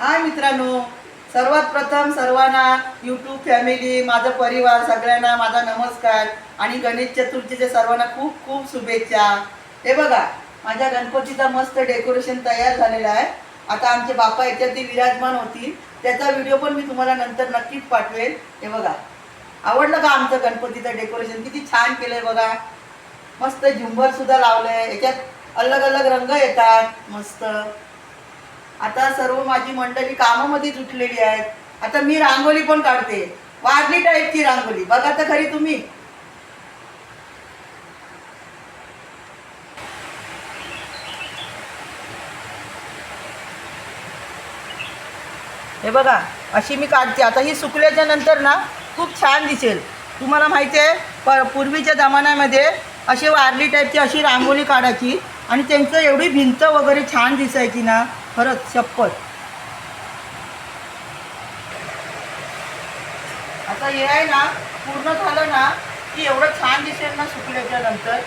हाय मित्रांनो. सर्वात प्रथम सर्वांना यूट्यूब फॅमिली माझा परिवार सगळ्यांना माझा नमस्कार आणि गणेश चतुर्थीच्या सर्वांना खूप खूप शुभेच्छा. हे बघा माझ्या गणपतीचा मस्त डेकोरेशन तयार झालेला आहे. आता आमचे बापा याच्यात ती विराजमान होती त्याचा व्हिडिओ पण मी तुम्हाला नंतर नक्कीच पाठवेल. हे बघा. आवडलं का आमचं गणपतीचं डेकोरेशन किती छान केलंय बघा. मस्त झुंबर सुद्धा लावलंय. याच्यात अलग अलग रंग येतात. मस्त. आता सर्व माझी मंडळी कामामध्ये जुटलेली आहेत. आता मी रांगोळी पण काढते. वाढली टाईपची रांगोळी. बघा तर खरी तुम्ही. हे बघा अशी मी काढते. आता ही सुकल्याच्या नंतर ना खूप छान दिसेल. तुम्हाला माहिती आहे प पूर्वीच्या जमान्यामध्ये अशी वारली टाईपची अशी रांगोळी काढायची आणि त्यांचं एवढी भिंत वगैरे छान दिसायची ना खरंच शपथ आता हे आहे ना पूर्ण झालं ना की एवढं छान दिसेल ना सुकल्याच्या नंतर.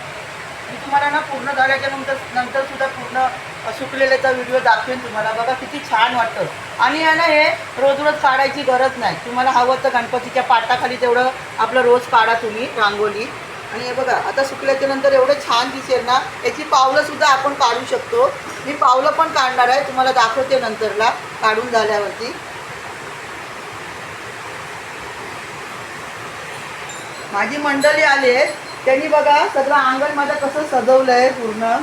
मी तुम्हाला ना पूर्ण झाल्याच्यानंतर नंतर सुद्धा पूर्ण सुकलेल्याचा व्हिडिओ दाखवेन तुम्हाला. बघा किती छान वाटतं. आणि आहे ना हे रोज रोज काढायची गरज नाही. तुम्हाला हवं तर गणपतीच्या पाटाखाली तेवढं आपलं रोज काढा तुम्ही रांगोळी. आणि हे बघा आता सुकल्याच्या नंतर एवढं छान दिसेल ना याची पावलं सुद्धा आपण काढू शकतो. मी पावलं पण काढणार आहे. तुम्हाला दाखवते नंतरला काढून झाल्यावरती. माझी मंडळी आली आहेत त्यांनी बघा सगळं अंगण माझं कसं सजवलं आहे पूर्ण.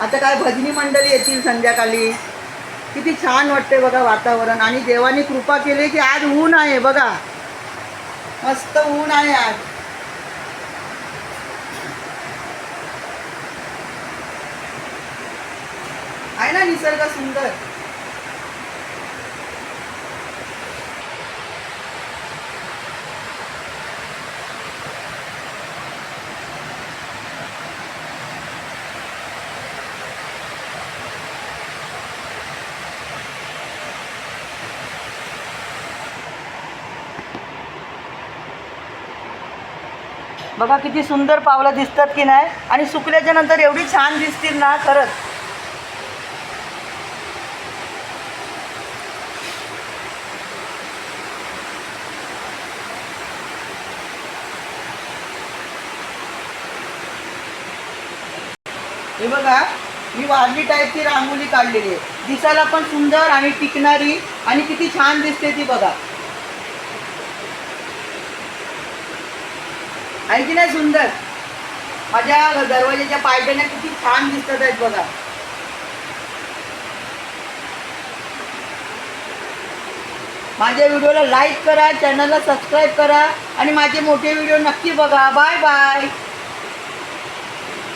आता काय भजनी मंडळी येतील संध्याकाळी. किती छान वाटते बघा वातावरण. आणि देवाने कृपा केली की आज ऊन आहे बघा. मस्त ऊन आहे आज. ना निसर्ग सुंदर. बघा किती सुंदर पावलं दिसतात की नाही? आणि सुकल्याच्या नंतर एवढी छान दिसतील ना खरंच. हे बघा मी वारली टाईपची रांगोळी काढलेली आहे. दिसायला पण सुंदर आणि टिकणारी आणि किती छान दिसते ती बघा. आहे की नाही सुंदर? माझ्या दरवाजाच्या पायट्याने किती छान दिसतात आहेत बघा. माझ्या व्हिडिओला लाईक करा चॅनलला सबस्क्राईब करा आणि माझे मोठे व्हिडिओ नक्की बघा. Bye bye